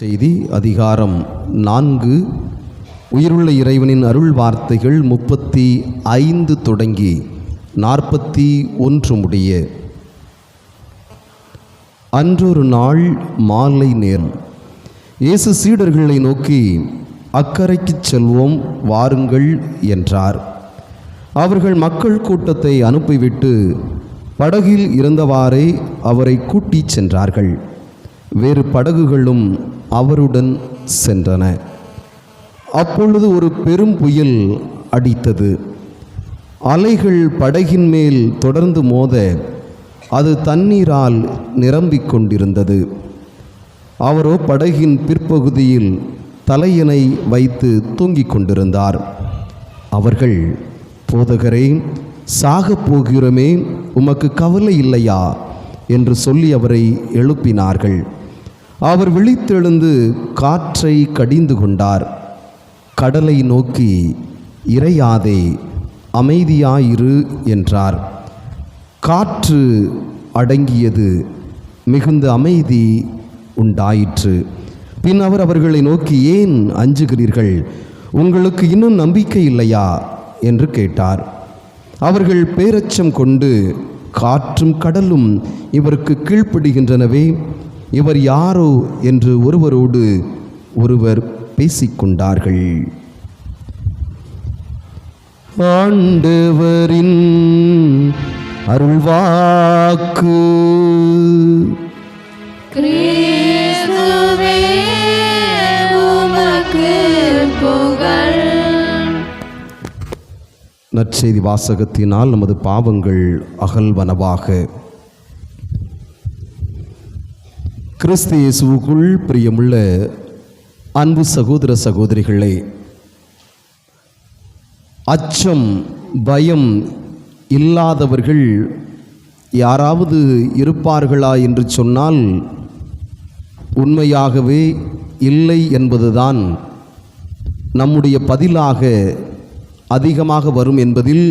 செய்தி அதிகாரம் நான்கு. உயிருள்ள இறைவனின் அருள் வார்த்தைகள் முப்பத்தி ஐந்து தொடங்கி நாற்பத்தி ஒன்று முடிய. அன்றொரு நாள் மாலை நேரம். இயேசு சீடர்களை நோக்கி அக்கறைக்குச் செல்வோம் வாருங்கள் என்றார். அவர்கள் மக்கள் கூட்டத்தை அனுப்பிவிட்டு படகில் இருந்தவாறே அவரை கூட்டிச் சென்றார்கள். வேறு படகுகளும் அவருடன் சென்றன. அப்பொழுது ஒரு பெரும் புயல் அடித்தது. அலைகள் படகின் மேல் தொடர்ந்து மோத அது தண்ணீரால் நிரம்பிக் கொண்டிருந்தது. அவரோ படகின் பிற்பகுதியில் தலையணை வைத்து தூங்கிக் கொண்டிருந்தார். அவர்கள் போதகரே சாகப் போகிறோமே உமக்கு கவலை இல்லையா? என்று சொல்லி அவரை எழுப்பினார்கள். அவர் விழித்தெழுந்து காற்றை கடிந்து கொண்டார். கடலை நோக்கி இறையாதே அமைதியாயிரு என்றார். காற்று அடங்கியது மிகுந்த அமைதி உண்டாயிற்று. பின் அவர் அவர்களை நோக்கி ஏன் அஞ்சுகிறீர்கள்? உங்களுக்கு இன்னும் நம்பிக்கை இல்லையா? என்று கேட்டார். அவர்கள் பேரச்சம் கொண்டு காற்றும் கடலும் இவருக்கு கீழ்ப்படுகின்றனவே இவர் யாரோ என்று ஒருவரோடு ஒருவர் பேசிக்கொண்டார்கள். ஆண்டவரின் அருள்வாக்கு. கிறிஸ்துவே உமக்கு புகழ். நற்செய்தி வாசகத்தினால் நமது பாவங்கள் அகல்வனவாக. கிறிஸ்து இயேசுவுக்குள் பிரியமுள்ள அன்பு சகோதர சகோதரிகளே அச்சம் பயம் இல்லாதவர்கள் யாராவது இருப்பார்களா என்று சொன்னால் உண்மையாகவே இல்லை என்பதுதான். நம்முடைய பதிலாக அதிகமாக வரும் என்பதில்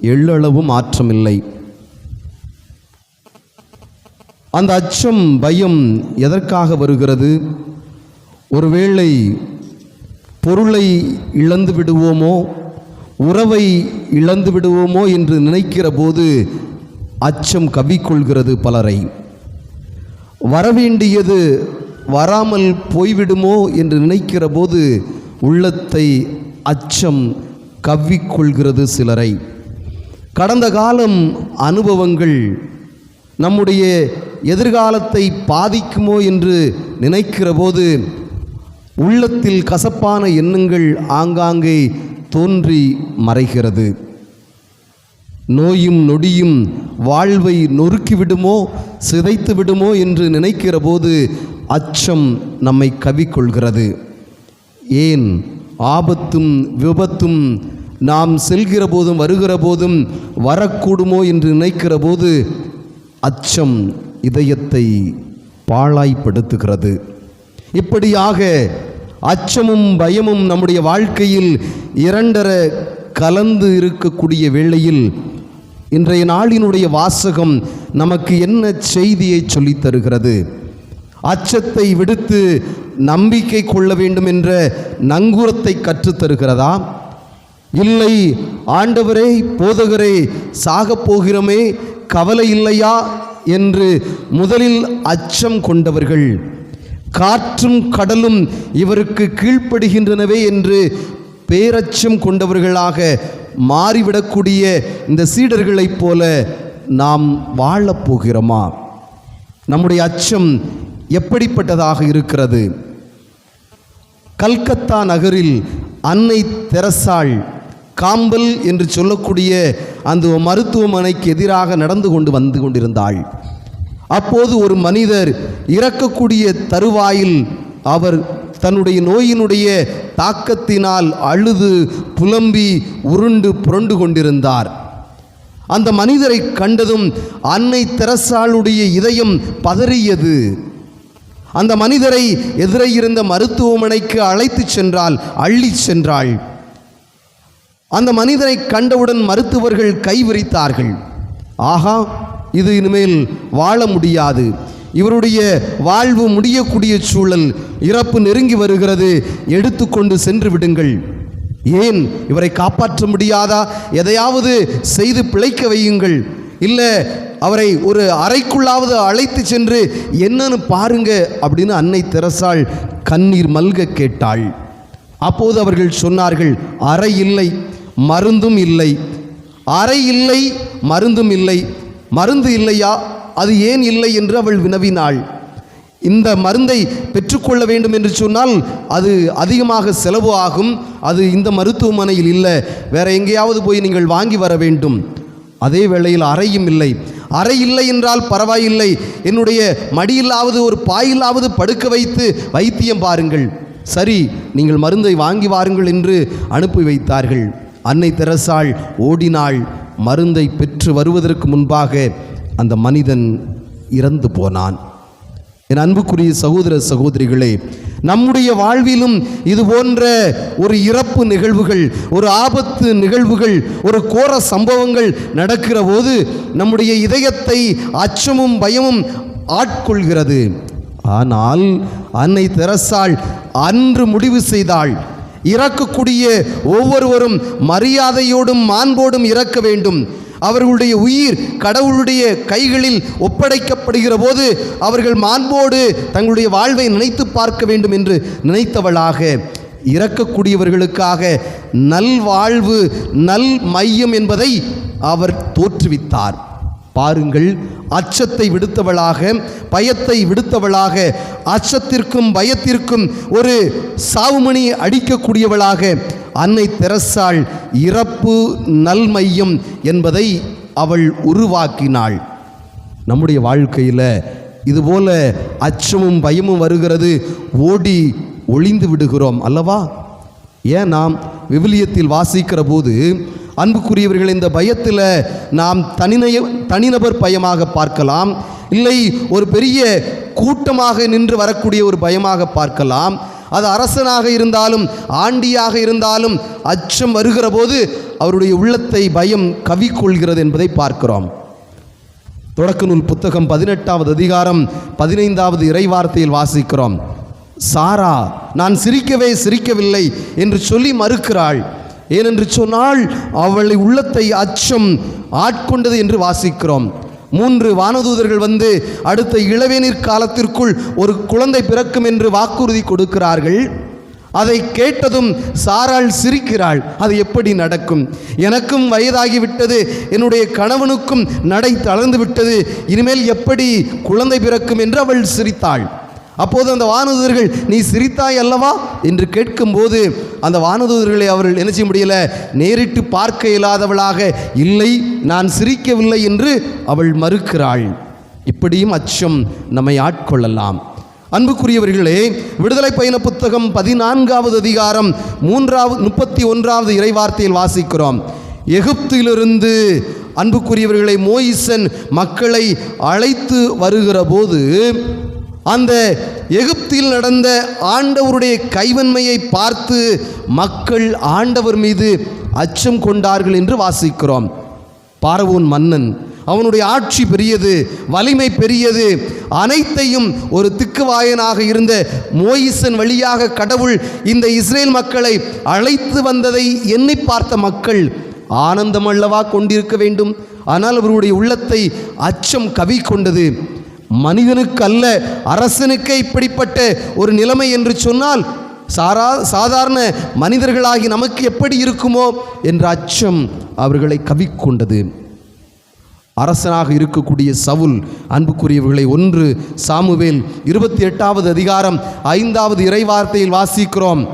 எள்ளளவும் மாற்றமில்லை அந்த அச்சம் பயம் எதற்காக வருகிறது? ஒருவேளை பொருளை இழந்து விடுவோமோ உறவை இழந்து விடுவோமோ என்று நினைக்கிற போது அச்சம் கவிக்கொள்கிறது பலரை. வரவேண்டியது வராமல் போய்விடுமோ என்று நினைக்கிற போது உள்ளத்தை அச்சம் கவ்விக்கொள்கிறது சிலரை. கடந்த காலம் அனுபவங்கள் நம்முடைய எதிர்காலத்தை பாதிக்குமோ என்று நினைக்கிற போது உள்ளத்தில் கசப்பான எண்ணங்கள் ஆங்காங்கே தோன்றி மறைகிறது. நோயும் நொடியும் வாழ்வை நொறுக்கிவிடுமோ சிதைத்து விடுமோ என்று நினைக்கிற போது அச்சம் நம்மை கவிக்கொள்கிறது. ஏன்? ஆபத்தும் விபத்தும் நாம் செல்கிற போதும் வருகிற போதும் வரக்கூடுமோ என்று நினைக்கிற போது அச்சம் இதயத்தை பாழாய்ப்படுத்துகிறது. இப்படியாக அச்சமும் பயமும் நம்முடைய வாழ்க்கையில் இரண்டர கலந்து இருக்கக்கூடிய வேளையில் இன்றைய நாளினுடைய வாசகம் நமக்கு என்ன செய்தியை சொல்லித் தருகிறது? அச்சத்தை விடுத்து நம்பிக்கை கொள்ள வேண்டும் என்ற நங்கூரத்தை கற்றுத் தருகிறதா? இல்லை ஆண்டவரே போதகரே சாகப் போகிறோமே கவலை இல்லையா என்று முதலில் அச்சம் கொண்டவர்கள். காற்றும் கடலும் இவருக்கு கீழ்ப்படுகின்றனவே என்று பேரச்சம் கொண்டவர்களாக மாறிவிடக்கூடிய இந்த சீடர்களைப் போல நாம் வாழப்போகிறோமா நம்முடைய அச்சம் எப்படிப்பட்டதாக இருக்கிறது? கல்கத்தா நகரில் அன்னை தெரசாள் காம்பல் என்று சொல்லக்கூடிய அந்த மருத்துவமனைக்கு எதிராக நடந்து கொண்டு வந்து கொண்டிருந்தாள். அப்போது ஒரு மனிதர் இறக்கக்கூடிய தருவாயில் அவர் தன்னுடைய நோயினுடைய தாக்கத்தினால் அழுது புலம்பி உருண்டு புரண்டு கொண்டிருந்தார். அந்த மனிதரை கண்டதும் அன்னை தெரசாளுடைய இதயம் பதறியது. அந்த மனிதரை எதிரே இருந்த மருத்துவமனைக்கு அழைத்துச் சென்றால் அள்ளிச் சென்றாள். அந்த மனிதனை கண்டவுடன் மருத்துவர்கள் கைவிரித்தார்கள் ஆகா இது இனிமேல் வாழ முடியாது. இவருடைய வாழ்வு முடியக்கூடிய சூழல் இறப்பு நெருங்கி வருகிறது. எடுத்துக்கொண்டு சென்று விடுங்கள். ஏன் இவரை காப்பாற்ற முடியாதா? எதையாவது செய்து பிழைக்க வையுங்கள். இல்லை அவரை ஒரு அறைக்குள்ளாவது அழைத்து சென்று என்னன்னு பாருங்க அப்படின்னு அன்னை தெரசாள் கண்ணீர் மல்க கேட்டாள். அப்போது அவர்கள் சொன்னார்கள் அறை இல்லை. மருந்தும் இல்லை. அறை இல்லை மருந்தும் இல்லை. மருந்து இல்லையா? அது ஏன் இல்லை என்று அவள் வினவினாள். இந்த மருந்தை பெற்றுக்கொள்ள வேண்டும் என்று சொன்னால் அது அதிகமாக செலவு ஆகும். அது இந்த மருத்துவமனையில் இல்லை. வேற எங்கேயாவது போய் நீங்கள் வாங்கி வர வேண்டும். அதே வேளையில் அறையும் இல்லை. அறை இல்லை என்றால் பரவாயில்லை. என்னுடைய மடியிலாவது ஒரு பாயிலாவது படுக்க வைத்து வைத்தியம் பாருங்கள். சரி நீங்கள் மருந்தை வாங்கி வாருங்கள் என்று அனுப்பி வைத்தார்கள். அன்னை தெரசாள் ஓடினாள். மருந்தை பெற்று வருவதற்கு முன்பாக அந்த மனிதன் இறந்து போனான். என் அன்புக்குரிய சகோதர சகோதரிகளே நம்முடைய வாழ்விலும் இது போன்ற ஒரு இறப்பு நிகழ்வுகள் ஒரு ஆபத்து நிகழ்வுகள் ஒரு கோர சம்பவங்கள் நடக்கிற போது நம்முடைய இதயத்தை அச்சமும் பயமும் ஆட்கொள்கிறது. ஆனால் அன்னை தெரசாள் அன்று முடிவு செய்தாள். இறக்கக்கூடிய ஒவ்வொருவரும் மரியாதையோடும் மாண்போடும் இறக்க வேண்டும். அவர்களுடைய உயிர் கடவுளுடைய கைகளில் ஒப்படைக்கப்படுகிற போது அவர்கள் மாண்போடு தங்களுடைய வாழ்வை நினைத்து பார்க்க வேண்டும் என்று நினைத்தவளாக இறக்கக்கூடியவர்களுக்காக நல்வாழ்வு நல் மையம் என்பதை அவர் தோற்றுவித்தார். பாருங்கள் அச்சத்தை விடுத்தவளாக பயத்தை விடுத்தவளாக அச்சத்திற்கும் பயத்திற்கும் ஒரு சாவுமணி அடிக்கக்கூடியவளாக அன்னை தெரசாள் இறப்பு நல்மையம் என்பதை அவள் உருவாக்கினாள். நம்முடைய வாழ்க்கையில் இதுபோல அச்சமும் பயமும் வருகிறது ஓடி ஒளிந்து விடுகிறோம் அல்லவா? ஏன் நாம் விவிலியத்தில் வாசிக்கிற போது அன்புக்குரியவர்கள் இந்த பயத்தில் நாம் தனிநய தனிநபர் பயமாக பார்க்கலாம். இல்லை ஒரு பெரிய கூட்டமாக நின்று வரக்கூடிய ஒரு பயமாக பார்க்கலாம். அது அரசனாக இருந்தாலும் ஆண்டியாக இருந்தாலும் அச்சம் வருகிற போது அவருடைய உள்ளத்தை பயம் கவிக்கொள்கிறது என்பதை பார்க்கிறோம். தொடக்க நூல் புத்தகம் பதினெட்டாவது அதிகாரம் பதினைந்தாவது இறைவார்த்தையில் வாசிக்கிறோம். சாரா நான் சிரிக்கவே சிரிக்கவில்லை என்று சொல்லி மறுக்கிறாள். ஏனென்று சொன்னால் அவளை உள்ளத்தை அச்சம் ஆட்கொண்டது என்று வாசிக்கிறோம். மூன்று வானதூதர்கள் வந்து அடுத்த இளவேநீர் காலத்திற்குள் ஒரு குழந்தை பிறக்கும் என்று வாக்குறுதி கொடுக்கிறார்கள். அதை கேட்டதும் சாராள் சிரிக்கிறாள். அது எப்படி நடக்கும்? எனக்கும் வயதாகிவிட்டது. என்னுடைய கணவனுக்கும் நடை தளர்ந்து விட்டது இனிமேல் எப்படி குழந்தை பிறக்கும் என்று அவள் சிரித்தாள். அப்போது அந்த வானதூதர்கள் நீ சிரித்தாய் அல்லவா? என்று கேட்கும்போது அந்த வானதூதர்களை அவர்கள் என்ன செய்ய முடியல நேரிட்டு பார்க்க இயலாதவளாக இல்லை நான் சிரிக்கவில்லை என்று அவள் மறுக்கிறாள். இப்படியும் அச்சம் நம்மை ஆட்கொள்ளலாம். அன்புக்குரியவர்களே விடுதலை பயண புத்தகம் பதினான்காவது அதிகாரம் மூன்றாவது முப்பத்தி ஒன்றாவது இறைவார்த்தையில் வாசிக்கிறோம். எகிப்திலிருந்து அன்புக்குரியவர்களை மோயிசன் மக்களை அழைத்து வருகிற போது அந்த எகிப்தில் நடந்த ஆண்டவருடைய கைவன்மையை பார்த்து மக்கள் ஆண்டவர் மீது அச்சம் கொண்டார்கள் என்று வாசிக்கிறோம். பார்வோன் மன்னன் அவனுடைய ஆட்சி பெரியது வலிமை பெரியது. அனைத்தையும் ஒரு திக்குவாயனாக இருந்த மோயிசன் வழியாக கடவுள் இந்த இஸ்ரேல் மக்களை அழைத்து வந்ததை எண்ணி பார்த்த மக்கள் ஆனந்தம் அல்லவா கொண்டிருக்க வேண்டும். ஆனால் அவருடைய உள்ளத்தை அச்சம் கவி கொண்டது மனிதனுக்கு அல்ல அரசனுக்கே இப்படிப்பட்ட ஒரு நிலைமை என்று சொன்னால் சாரா சாதாரண மனிதர்களாகி நமக்கு எப்படி இருக்குமோ என்ற அச்சம் அவர்களை கவிக்கொண்டது. அரசனாக இருக்கக்கூடிய சவுல் அன்புக்குரியவர்களை ஒன்று சாமுவேல் இருபத்தி எட்டாவது அதிகாரம் ஐந்தாவது இறைவார்த்தையில் வாசிக்கிறோம்.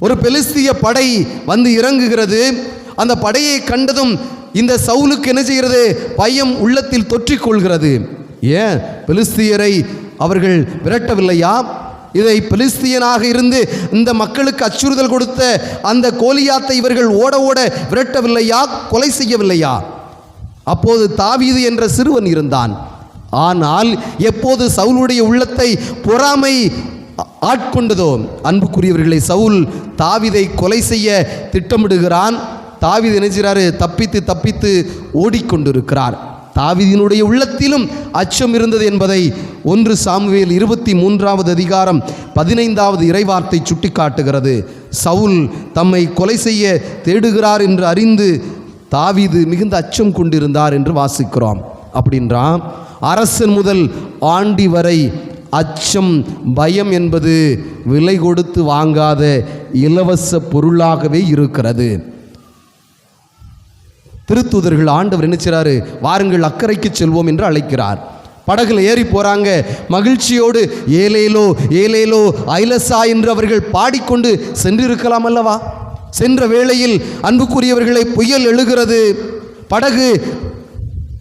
ஒரு பெலிஸ்திய படை வந்து இறங்குகிறது. அந்த படையை கண்டதும் இந்த சவுலுக்கு என்ன செய்கிறது? பயம் உள்ளத்தில் தொற்றிக்கொள்கிறது. ஏன் பெலிஸ்தியரை அவர்கள் விரட்டவில்லையா? இதை பெலிஸ்தியனாக இருந்து இந்த மக்களுக்கு அச்சுறுதல் கொடுத்த அந்த கோலியாத்தை இவர்கள் ஓட ஓட விரட்டவில்லையா? கொலை செய்யவில்லையா? அப்போது தாவீது என்ற சிறுவன் இருந்தான். ஆனால் எப்போது சவுலுடைய உள்ளத்தை பொறாமை ஆட்கொண்டதோ அன்புக்குரியவர்களை சவுல் தாவீதை கொலை செய்ய திட்டமிடுகிறான். தாவீது நினைச்சாரு தப்பித்து தப்பித்து ஓடிக்கொண்டிருக்கிறார். தாவீதினுடைய உள்ளத்திலும் அச்சம் இருந்தது என்பதை ஒன்று சாமுவேல் இருபத்தி மூன்றாவது அதிகாரம் பதினைந்தாவது இறைவார்த்தை சுட்டிக்காட்டுகிறது. சவுல் தம்மை கொலை செய்ய தேடுகிறார் என்று அறிந்து தாவீது மிகுந்த அச்சம் கொண்டிருந்தார் என்று வாசிக்கிறோம். அப்படின்றான் அரசன் முதல் ஆண்டி வரை அச்சம் பயம் என்பது விலை கொடுத்து வாங்காத இலவச பொருளாகவே இருக்கிறது. திருத்தூதர்கள் ஆண்டவர் நினைச்சிறாரு வாருங்கள் அக்கறைக்கு செல்வோம் என்று அழைக்கிறார். படகுல ஏறி போறாங்க. மகிழ்ச்சியோடு ஏலேலோ ஏலேலோ ஐலசா என்று அவர்கள் பாடிக்கொண்டு சென்றிருக்கலாம் அல்லவா? சென்ற வேளையில் அன்புக்குரியவர்களை புயல் எழுகிறது. படகு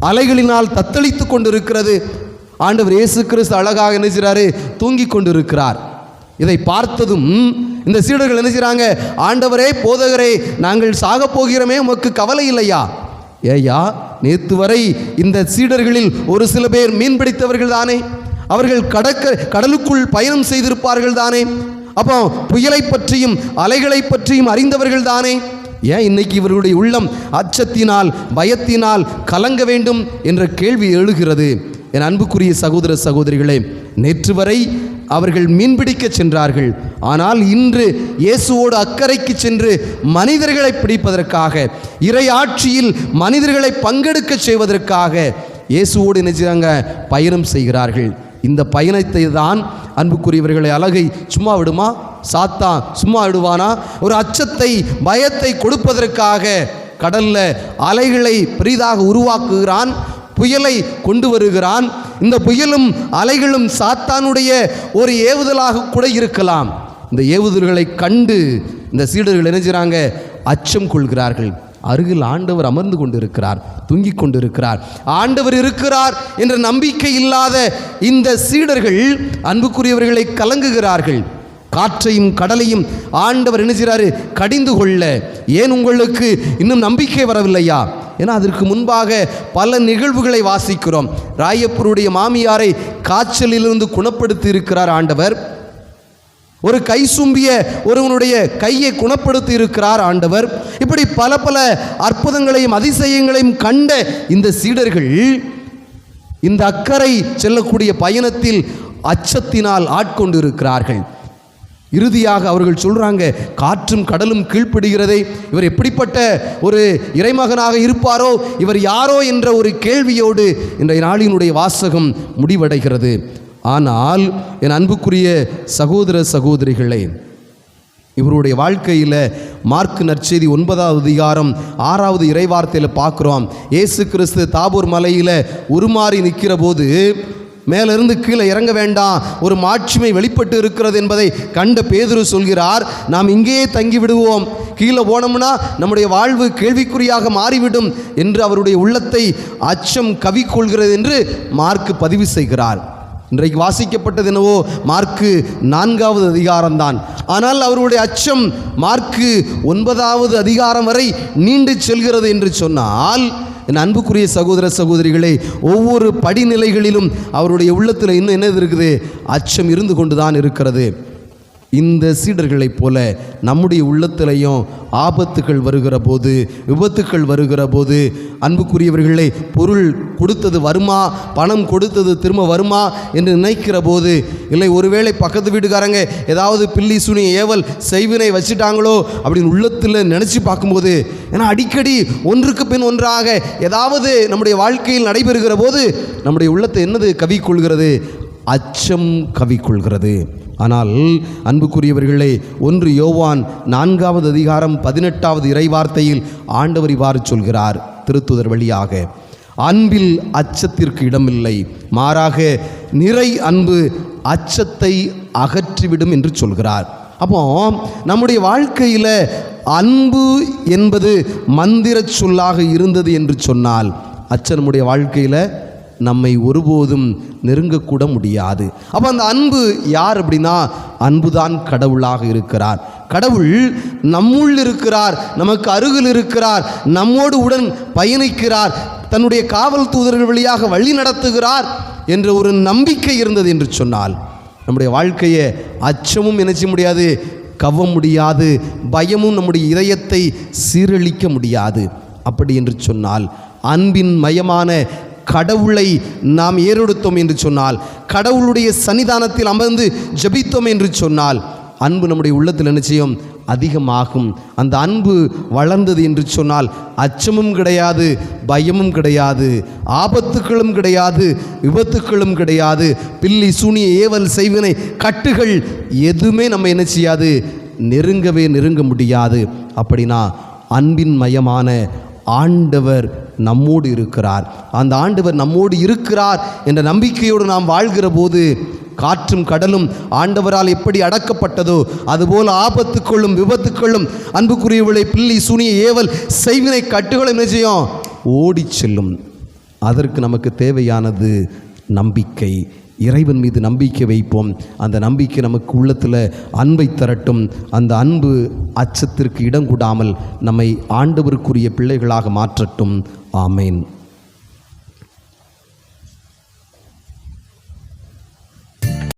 அலைகளினால் தத்தளித்து கொண்டிருக்கிறது. ஆண்டவர் இயேசு கிறிஸ்து அழகாக நினைச்சிறாரு செய்றாரு? தூங்கிக் கொண்டிருக்கிறார். இதை பார்த்ததும் இந்த சீடர்கள் என்ன செய்கிறாங்க ஆண்டவரே போதகரே நாங்கள் சாகப் போகிறோமே உமக்கு கவலை இல்லையா? ஏயா நேத்து வரை இந்த சீடர்களில் ஒரு சில பேர் மீன் பிடித்தவர்கள் தானே. அவர்கள் கடக்க கடலுக்குள் பயணம் செய்திருப்பார்கள் தானே. அப்போ புயலை பற்றியும் அலைகளை பற்றியும் அறிந்தவர்கள் தானே. ஏன் இன்னைக்கு இவர்களுடைய உள்ளம் அச்சத்தினால் பயத்தினால் கலங்க வேண்டும் என்ற கேள்வி எழுகிறது? என் அன்புக்குரிய சகோதர சகோதரிகளே நேற்று வரை அவர்கள் மீன்பிடிக்க சென்றார்கள். ஆனால் இன்று இயேசுவோடு அக்கறைக்கு சென்று மனிதர்களை பிடிப்பதற்காக இறை ஆட்சியில் மனிதர்களை பங்கெடுக்க செய்வதற்காக இயேசுவோடு நினைச்சாங்க பயணம் செய்கிறார்கள். இந்த பயணத்தை தான் அன்புக்குரியவர்களை அழகை சும்மா விடுமா? சாத்தா சும்மா விடுவானா? ஒரு அச்சத்தை பயத்தை கொடுப்பதற்காக கடல்ல அலைகளை பெரிதாக உருவாக்குகிறான். புயலை கொண்டு வருகிறான். இந்த புயலும் அலைகளும் சாத்தானுடைய ஒரு ஏவுதலாக கூட இருக்கலாம். இந்த ஏவுதல்களை கண்டு இந்த சீடர்கள் என்ன அச்சம் கொள்கிறார்கள். அருகில் ஆண்டவர் அமர்ந்து கொண்டிருக்கிறார் தூங்கிக் கொண்டிருக்கிறார். ஆண்டவர் இருக்கிறார் என்ற நம்பிக்கை இல்லாத இந்த சீடர்கள் அன்புக்குரியவர்களை கலங்குகிறார்கள். காற்றையும் கடலையும் ஆண்டவர் என்ன கடிந்து கொள்ள. ஏன் உங்களுக்கு இன்னும் நம்பிக்கை வரவில்லையா? ஏன்னா அதற்கு முன்பாக பல நிகழ்வுகளை வாசிக்கிறோம். ராயப்பருடைய மாமியாரை காய்ச்சலிலிருந்து குணப்படுத்தி இருக்கிறார் ஆண்டவர். ஒரு கை சும்பிய ஒருவனுடைய கையை குணப்படுத்தி இருக்கிறார் ஆண்டவர். இப்படி பல பல அற்புதங்களையும் அதிசயங்களையும் கண்ட இந்த சீடர்கள் இந்த அக்கறை செல்லக்கூடிய பயணத்தில் அச்சத்தினால் ஆட்கொண்டிருக்கிறார்கள். இறுதியாக அவர்கள் சொல்கிறாங்க காற்றும் கடலும் கீழ்ப்படுகிறதே. இவர் எப்படிப்பட்ட ஒரு இறைமகனாக இருப்பாரோ இவர் யாரோ என்ற ஒரு கேள்வியோடு இன்றைய நாளினுடைய வாசகம் முடிவடைகிறது. ஆனால் என் அன்புக்குரிய சகோதர சகோதரிகளே இவருடைய வாழ்க்கையில் மார்க் நற்செய்தி ஒன்பதாவது அதிகாரம் ஆறாவது இறைவார்த்தையில் பார்க்குறோம். இயேசு கிறிஸ்து தாபூர் மலையில் உருமாறி நிற்கிற போது மேலிருந்து கீழே இறங்க வேண்டாம். ஒரு மாட்சிமை வெளிப்பட்டு இருக்கிறது என்பதை கண்ட பேதுரு சொல்கிறார் நாம் இங்கேயே தங்கி விடுவோம். கீழே போனோம்னா நம்முடைய வாழ்வு கேள்விக்குறியாக மாறிவிடும் என்று அவருடைய உள்ளத்தை அச்சம் கவிக்கொள்கிறது என்று மார்க் பதிவு செய்கிறார். இன்றைக்கு வாசிக்கப்பட்டது என்னவோ மார்க்கு நான்காவது அதிகாரம்தான். ஆனால் அவருடைய அச்சம் மார்க்கு ஒன்பதாவது அதிகாரம் வரை நீண்டு செல்கிறது என்று சொன்னால் என் அன்புக்குரிய சகோதர சகோதரிகளை ஒவ்வொரு படிநிலைகளிலும் அவருடைய உள்ளத்தில் இன்னும் என்ன இருக்குது? அச்சம் இருந்து கொண்டு தான் இருக்கிறது. இந்த சீடர்களைப் போல நம்முடைய உள்ளத்திலையும் ஆபத்துகள் வருகிற போது விபத்துக்கள் வருகிற போது அன்புக்குரியவர்களே பொருள் கொடுத்தது வருமா? பணம் கொடுத்தது திரும்ப வருமா? என்று நினைக்கிற போது இல்லை ஒருவேளை பக்கத்து வீட்டுக்காரங்க ஏதாவது பில்லி சுனி ஏவல் செய்வினை வச்சுட்டாங்களோ அப்படின்னு உள்ளத்தில் நினச்சி பார்க்கும்போது ஏன்னா அடிக்கடி ஒன்றுக்கு பின் ஒன்றாக ஏதாவது நம்முடைய வாழ்க்கையில் நடைபெறுகிற போது நம்முடைய உள்ளத்தை என்னது கவி கொள்கிறது அச்சம் கவி கொள்கிறது ஆனால் அன்புக்குரியவர்களே ஒன்று யோவான் நான்காவது அதிகாரம் பதினெட்டாவது இறைவார்த்தையில் ஆண்டவர் இவ்வாறு சொல்கிறார் திருத்துதர் வழியாக. அன்பில் அச்சத்திற்கு இடமில்லை மாறாக நிறை அன்பு அச்சத்தை அகற்றிவிடும் என்று சொல்கிறார். அப்போ நம்முடைய வாழ்க்கையில் அன்பு என்பது மந்திரச் சொல்லாக இருந்தது என்று சொன்னால் அச்சனுடைய நம்முடைய வாழ்க்கையில் நம்மை ஒருபோதும் நெருங்கக்கூட முடியாது. அப்போ அந்த அன்பு யார் அப்படின்னா அன்புதான் கடவுளாக இருக்கிறார். கடவுள் நம்முள் இருக்கிறார் நமக்கு அருகில் இருக்கிறார் நம்மோடு உடன் பயணிக்கிறார் தன்னுடைய காவல் தூதர்கள் வழியாக வழி நடத்துகிறார் என்ற ஒரு நம்பிக்கை இருந்தது என்று சொன்னால் நம்முடைய வாழ்க்கையை அச்சமும் நினைச்ச முடியாது கவ்வ முடியாது பயமும் நம்முடைய இதயத்தை சீரழிக்க முடியாது. அப்படி என்று சொன்னால் அன்பின் மயமான கடவுளை நாம் ஏறெடுத்தோம் என்று சொன்னால் கடவுளுடைய சன்னிதானத்தில் அமர்ந்து ஜெபித்தோம் என்று சொன்னால் அன்பு நம்முடைய உள்ளத்தில் என்ன செய்யும்? அதிகமாகும். அந்த அன்பு வளர்ந்தது என்று சொன்னால் அச்சமும் கிடையாது பயமும் கிடையாது ஆபத்துக்களும் கிடையாது விபத்துக்களும் கிடையாது பில்லி சூனிய ஏவல் செய்வினை கட்டுகள் எதுவுமே நம்ம என்ன செய்யாது? நெருங்கவே நெருங்க முடியாது. அப்படின்னா அன்பின் மயமான ஆண்டவர் நம்மோடு இருக்கிறார். அந்த ஆண்டவர் நம்மோடு இருக்கிறார் என்ற நம்பிக்கையோடு நாம் வாழ்கிற போது காற்றும் கடலும் ஆண்டவரால் எப்படி அடக்கப்பட்டதோ அதுபோல் ஆபத்துக்களும் விபத்துக்களும் அன்புக்குரியவளை பில்லி சுனிய ஏவல் செய்வினை கட்டுகளை நிச்சயம் ஓடி ஓடிச் செல்லும். அதற்கு நமக்கு தேவையானது நம்பிக்கை. இறைவன் மீது நம்பிக்கை வைப்போம். அந்த நம்பிக்கை நமக்கு உள்ளத்தில் அன்பை தரட்டும். அந்த அன்பு அச்சத்திற்கு இடம் கூடாமல் நம்மை ஆண்டவருக்குரிய பிள்ளைகளாக மாற்றட்டும். ஆமேன்.